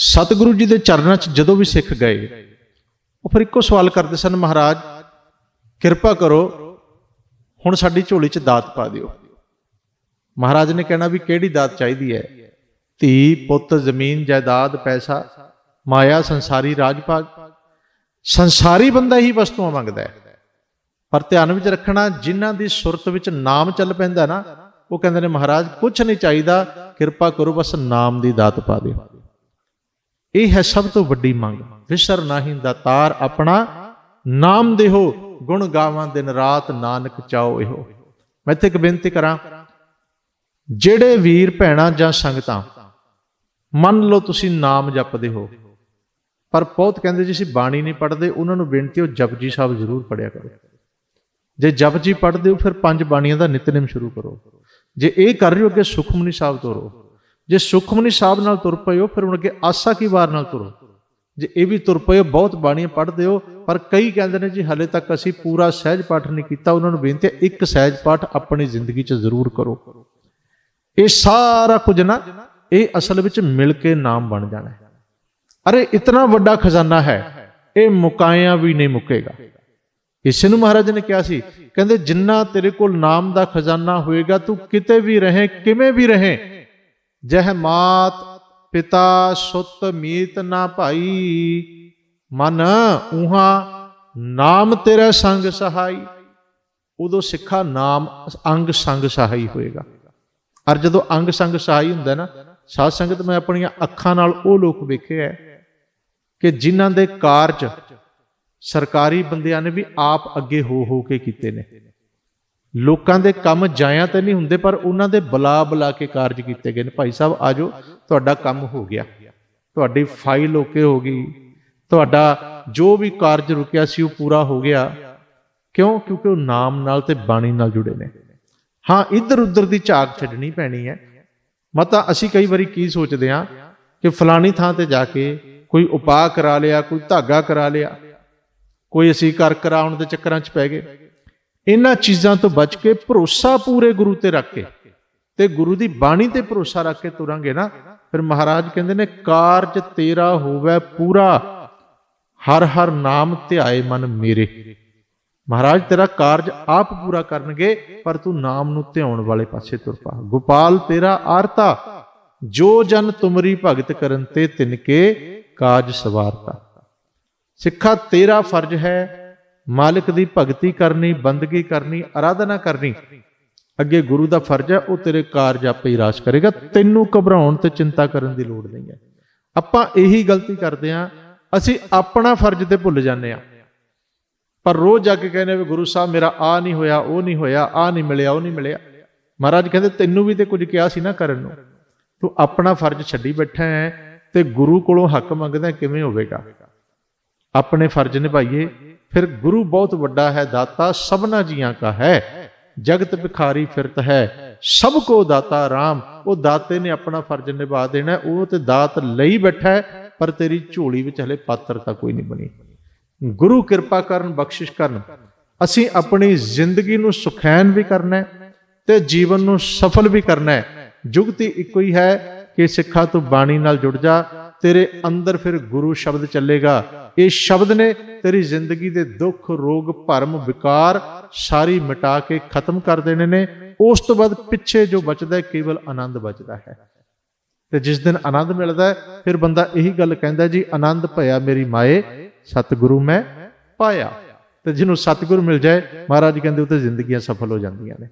ਸਤਿਗੁਰੂ ਜੀ ਦੇ ਚਰਨਾਂ 'ਚ ਜਦੋਂ ਵੀ ਸਿੱਖ ਗਏ, ਉਹ ਫਿਰ ਇੱਕੋ ਸਵਾਲ ਕਰਦੇ ਸਨ, ਮਹਾਰਾਜ, ਕਿਰਪਾ ਕਰੋ, ਹੁਣ ਸਾਡੀ ਝੋਲੀ 'ਚ ਦਾਤ ਪਾ ਦਿਓ। ਮਹਾਰਾਜ ਨੇ ਕਹਿਣਾ ਵੀ ਕਿਹੜੀ ਦਾਤ ਚਾਹੀਦੀ ਹੈ? ਧੀ, ਪੁੱਤ, ਜ਼ਮੀਨ, ਜਾਇਦਾਦ, ਪੈਸਾ, ਮਾਇਆ, ਸੰਸਾਰੀ ਰਾਜ ਭਾਗ ਸੰਸਾਰੀ ਬੰਦਾ ਹੀ ਵਸਤੂਆਂ ਮੰਗਦਾ ਹੈ। ਪਰ ਧਿਆਨ ਵਿੱਚ ਰੱਖਣਾ, ਜਿਨ੍ਹਾਂ ਦੀ ਸੁਰਤ ਵਿੱਚ ਨਾਮ ਚੱਲ ਪੈਂਦਾ ਨਾ, ਉਹ ਕਹਿੰਦੇ ਨੇ, ਮਹਾਰਾਜ ਕੁਝ ਨਹੀਂ ਚਾਹੀਦਾ, ਕਿਰਪਾ ਕਰੋ, ਬਸ ਨਾਮ ਦੀ ਦਾਤ ਪਾ ਦਿਓ। ਇਹ ਹੈ ਸਭ ਤੋਂ ਵੱਡੀ ਮੰਗ। ਵਿਸਰ ਨਾਹੀਂ ਦਾਤਾਰ ਆਪਣਾ ਨਾਮ ਦੇਹੋ, ਗੁਣ ਗਾਵਾਂ ਦਿਨ ਰਾਤ ਨਾਨਕ ਚਾਓ ਇਹੋ। ਮੈਂ ਇੱਥੇ ਇੱਕ ਬੇਨਤੀ ਕਰਾਂ, ਜਿਹੜੇ ਵੀਰ ਭੈਣਾਂ ਜਾਂ ਸੰਗਤਾਂ, ਮੰਨ ਲਓ ਤੁਸੀਂ ਨਾਮ ਜਪਦੇ ਹੋ, ਪਰ ਬਹੁਤ ਕਹਿੰਦੇ ਜੀ ਅਸੀਂ ਬਾਣੀ ਨਹੀਂ ਪੜ੍ਹਦੇ, ਉਹਨਾਂ ਨੂੰ ਬੇਨਤੀ ਹੋ ਜਪਜੀ ਸਾਹਿਬ ਜ਼ਰੂਰ ਪੜਿਆ ਕਰੋ। ਜੇ ਜਪਜੀ ਪੜ੍ਹਦੇ ਹੋ ਫਿਰ ਪੰਜ ਬਾਣੀਆਂ ਦਾ ਨਿਤਨੇਮ ਸ਼ੁਰੂ ਕਰੋ। ਜੇ ਇਹ ਕਰ ਰਹੇ ਹੋ ਅੱਗੇ ਸੁਖਮਨੀ ਸਾਹਿਬ ਤੋਰੋ ਜੇ ਸੁਖਮਨੀ ਸਾਹਿਬ ਨਾਲ ਤੁਰ ਪਏ ਹੋ, ਫਿਰ ਹੁਣ ਅੱਗੇ ਆਸਾ ਕੀ ਵਾਰ ਨਾਲ ਤੁਰੋ? ਜੇ ਇਹ ਵੀ ਤੁਰ ਪਏ ਹੋ, ਬਹੁਤ ਬਾਣੀਆਂ ਪੜ੍ਹਦੇ ਹੋ, ਪਰ ਕਈ ਕਹਿੰਦੇ ਨੇ ਜੀ, ਹਲੇ ਤੱਕ ਅਸੀਂ ਪੂਰਾ ਸਹਿਜ ਪਾਠ ਨਹੀਂ ਕੀਤਾ। ਉਹਨਾਂ ਨੂੰ ਬੇਨਤੀ ਹੈ, ਇੱਕ ਸਹਿਜ ਪਾਠ ਆਪਣੀ ਜ਼ਿੰਦਗੀ 'ਚ ਜ਼ਰੂਰ ਕਰੋ। ਇਹ ਸਾਰਾ ਕੁਝ ਨਾ, ਇਹ ਅਸਲ ਵਿੱਚ ਮਿਲ ਕੇ ਨਾਮ ਬਣ ਜਾਣਾ ਹੈ। ਅਰੇ, ਇਤਨਾ ਵੱਡਾ ਖਜ਼ਾਨਾ ਹੈ, ਇਹ ਮੁਕਾਇਆ ਵੀ ਨਹੀਂ ਮੁਕੇਗਾ। ਇਸੇ ਨੂੰ ਮਹਾਰਾਜ ਨੇ ਕਿਹਾ ਸੀ, ਕਹਿੰਦੇ, ਜਿੰਨਾ ਤੇਰੇ ਕੋਲ ਨਾਮ ਦਾ ਖਜ਼ਾਨਾ ਹੋਏਗਾ, ਤੂੰ ਕਿਤੇ ਵੀ ਰਹੇ, ਕਿਵੇਂ ਵੀ ਰਹੇ ਜਹ ਮਾਤ ਪਿਤਾ ਸੁਤ ਮੀਤ ਨਾ ਭਾਈ, ਮਨ ਉਹਾ ਨਾਮ ਤੇਰਾ ਸੰਗ ਸਹਾਈ। ਉਦੋਂ ਸਿੱਖਾ ਨਾਮ ਅੰਗ ਸੰਗ ਸਹਾਈ ਹੋਏਗਾ। ਔਰ ਜਦੋਂ ਅੰਗ ਸੰਗ ਸਹਾਈ ਹੁੰਦਾ ਨਾ, ਸਾਧ ਸੰਗਤ ਮੈਂ ਆਪਣੀਆਂ ਅੱਖਾਂ ਨਾਲ ਉਹ ਲੋਕ ਵੇਖੇ ਹੈ ਕਿ ਜਿਨ੍ਹਾਂ ਦੇ ਕਾਰਜ ਸਰਕਾਰੀ ਬੰਦਿਆਂ ਨੇ ਵੀ ਆਪ ਅੱਗੇ ਹੋ ਹੋ ਕੇ ਕੀਤੇ ਨੇ। ਲੋਕਾਂ ਦੇ ਕੰਮ ਜਾਇਆ ਤਾਂ ਨਹੀਂ ਹੁੰਦੇ, ਪਰ ਉਹਨਾਂ ਦੇ ਬੁਲਾ ਬੁਲਾ ਕੇ ਕਾਰਜ ਕੀਤੇ ਗਏ ਨੇ। ਭਾਈ ਸਾਹਿਬ, ਆਜੋ, ਤੁਹਾਡਾ ਕੰਮ ਹੋ ਗਿਆ। ਤੁਹਾਡੀ ਫਾਈਲ ਓਕੇ ਹੋ ਗਈ। ਤੁਹਾਡਾ ਜੋ ਵੀ ਕਾਰਜ ਰੁਕਿਆ ਸੀ, ਉਹ ਪੂਰਾ ਹੋ ਗਿਆ। ਕਿਉਂ? ਕਿਉਂਕਿ ਉਹ ਨਾਮ ਨਾਲ ਤੇ ਬਾਣੀ ਨਾਲ ਜੁੜੇ ਨੇ। ਹਾਂ ਇੱਧਰ ਉੱਧਰ ਦੀ ਝਾਕ ਛੱਡਣੀ ਪੈਣੀ ਹੈ। ਮਤਾ, ਅਸੀਂ ਕਈ ਵਾਰੀ ਕੀ ਸੋਚਦੇ ਹਾਂ ਕਿ ਫਲਾਣੀ ਥਾਂ ਤੇ ਜਾ ਕੇ ਕੋਈ ਉਪਾਅ ਕਰਾ ਲਿਆ, ਕੋਈ ਧਾਗਾ ਕਰਾ ਲਿਆ, ਕੋਈ ਅਸੀਂ ਕਰ ਕਰਾਉਣ ਦੇ ਚੱਕਰਾਂ 'ਚ ਪੈ ਗਏ। ਇਹਨਾਂ ਚੀਜ਼ਾਂ ਤੋਂ ਬਚ ਕੇ ਭਰੋਸਾ ਪੂਰੇ ਗੁਰੂ ਤੇ ਰੱਖ ਕੇ ਤੇ ਗੁਰੂ ਦੀ ਬਾਣੀ ਤੇ ਭਰੋਸਾ ਰੱਖ ਕੇ ਤੁਰਾਂਗੇ ਨਾ, ਫਿਰ ਮਹਾਰਾਜ ਕਹਿੰਦੇ ਨੇ, ਕਾਰਜ ਤੇਰਾ ਹੋਵੇ ਪੂਰਾ, ਹਰ ਹਰ ਨਾਮ ਧਿਆਏ ਮਨ ਮੇਰੇ। ਮਹਾਰਾਜ, ਤੇਰਾ ਕਾਰਜ ਆਪ ਪੂਰਾ ਕਰਨਗੇ, ਪਰ ਤੂੰ ਨਾਮ ਨੂੰ ਧਿਆਉਣ ਵਾਲੇ ਪਾਸੇ ਤੁਰ ਪਾ। ਗੋਪਾਲ, ਤੇਰਾ ਆਰਤਾ, ਜੋ ਜਨ ਤੁਮਰੀ ਭਗਤ ਕਰਨ ਤੇ ਤਿਨਕੇ ਕਾਜ ਸਵਾਰਤਾ। ਸਿੱਖਾ, ਤੇਰਾ ਫਰਜ਼ ਹੈ ਮਾਲਕ ਦੀ ਭਗਤੀ ਕਰਨੀ, ਬੰਦਗੀ ਕਰਨੀ ਆਰਾਧਨਾ ਕਰਨੀ। ਅੱਗੇ ਗੁਰੂ ਦਾ ਫਰਜ਼ ਹੈ, ਉਹ ਤੇਰੇ ਕਾਰਜ ਆਪੇ ਹੀ ਰਾਸ ਕਰੇਗਾ। ਤੈਨੂੰ ਘਬਰਾਉਣ ਤੇ ਚਿੰਤਾ ਕਰਨ ਦੀ ਲੋੜ ਨਹੀਂ ਹੈ। ਆਪਾਂ ਇਹੀ ਗਲਤੀ ਕਰਦੇ ਆਂ ਅਸੀਂ ਆਪਣਾ ਫਰਜ਼ ਤੇ ਭੁੱਲ ਜਾਂਦੇ ਆਂ ਪਰ ਰੋਜ਼ ਜਾ ਕੇ ਕਹਿੰਦੇ ਵੀ ਗੁਰੂ ਸਾਹਿਬ, ਮੇਰਾ ਆ ਨਹੀਂ ਹੋਇਆ, ਉਹ ਨਹੀਂ ਹੋਇਆ, ਆ ਨਹੀਂ ਮਿਲਿਆ, ਉਹ ਨਹੀਂ ਮਿਲਿਆ। ਮਹਾਰਾਜ ਕਹਿੰਦੇ, ਤੈਨੂੰ ਵੀ ਤੇ ਕੁਝ ਕਿਹਾ ਸੀ ਨਾ ਕਰਨ ਨੂੰ। ਤੂੰ ਆਪਣਾ ਫਰਜ਼ ਛੱਡੀ ਬੈਠਾ ਹੈ ਤੇ ਗੁਰੂ ਕੋਲੋਂ ਹੱਕ ਮੰਗਦਾ ਕਿਵੇਂ ਹੋਵੇਗਾ? ਆਪਣੇ ਫਰਜ਼ ਨਿਭਾਈਏ। ਫਿਰ ਗੁਰੂ ਬਹੁਤ ਵੱਡਾ ਹੈ, ਦਾਤਾ ਸਭਨਾ ਜੀਆਂ ਕਾ ਹੈ। ਜਗਤ ਭਿਖਾਰੀ ਫਿਰਤ ਹੈ। ਸਭ ਕੋ ਦਾਤਾ RAM ਉਹ ਦਾਤੇ ਨੇ ਆਪਣਾ ਫਰਜ਼ ਨਿਭਾ ਦੇਣਾ ਉਹ ਤੇ ਦਾਤ ਲਈ ਬੈਠਾ ਹੈ, ਪਰ ਤੇਰੀ ਝੋਲੀ ਵਿੱਚ ਹਲੇ ਪਾਤਰ ਤਾਂ ਕੋਈ ਨਹੀਂ ਬਣੀ। ਗੁਰੂ ਕਿਰਪਾ ਕਰਨ, ਬਖਸ਼ਿਸ਼ ਕਰਨ। ਅਸੀਂ ਆਪਣੀ ਜ਼ਿੰਦਗੀ ਨੂੰ ਸੁਖੈਨ ਵੀ ਕਰਨਾ ਤੇ ਜੀਵਨ ਨੂੰ ਸਫਲ ਵੀ ਕਰਨਾ ਹੈ। ਜੁਗਤੀ ਇੱਕੋ ਹੀ ਹੈ ਕਿ ਸਿੱਖਾ ਤੂੰ ਬਾਣੀ ਨਾਲ ਜੁੜ ਜਾ ਤੇਰੇ ਅੰਦਰ ਫਿਰ ਗੁਰੂ ਸ਼ਬਦ ਚੱਲੇਗਾ। ਇਹ ਸ਼ਬਦ ਨੇ ਤੇਰੀ ਜ਼ਿੰਦਗੀ ਦੇ ਦੁੱਖ, ਰੋਗ, ਭਰਮ, ਵਿਕਾਰ ਸਾਰੀ ਮਿਟਾ ਕੇ ਖਤਮ ਕਰ ਦੇਣੇ ਨੇ। ਉਸ ਤੋਂ ਬਾਅਦ ਪਿੱਛੇ ਜੋ ਬਚਦਾ ਕੇਵਲ ਆਨੰਦ ਬਚਦਾ ਹੈ। ਤੇ ਜਿਸ ਦਿਨ ਆਨੰਦ ਮਿਲਦਾ ਫਿਰ ਬੰਦਾ ਇਹੀ ਗੱਲ ਕਹਿੰਦਾ ਜੀ, ਆਨੰਦ ਭਇਆ ਮੇਰੀ ਮਾਏ, ਸਤਿਗੁਰੂ ਮੈਂ ਪਾਇਆ। ਤੇ ਜਿਹਨੂੰ ਸਤਿਗੁਰੂ ਮਿਲ ਜਾਏ, ਮਹਾਰਾਜ ਕਹਿੰਦੇ, ਉਹ ਤੇ ਜ਼ਿੰਦਗੀਆਂ ਸਫਲ ਹੋ ਜਾਂਦੀਆਂ ਨੇ।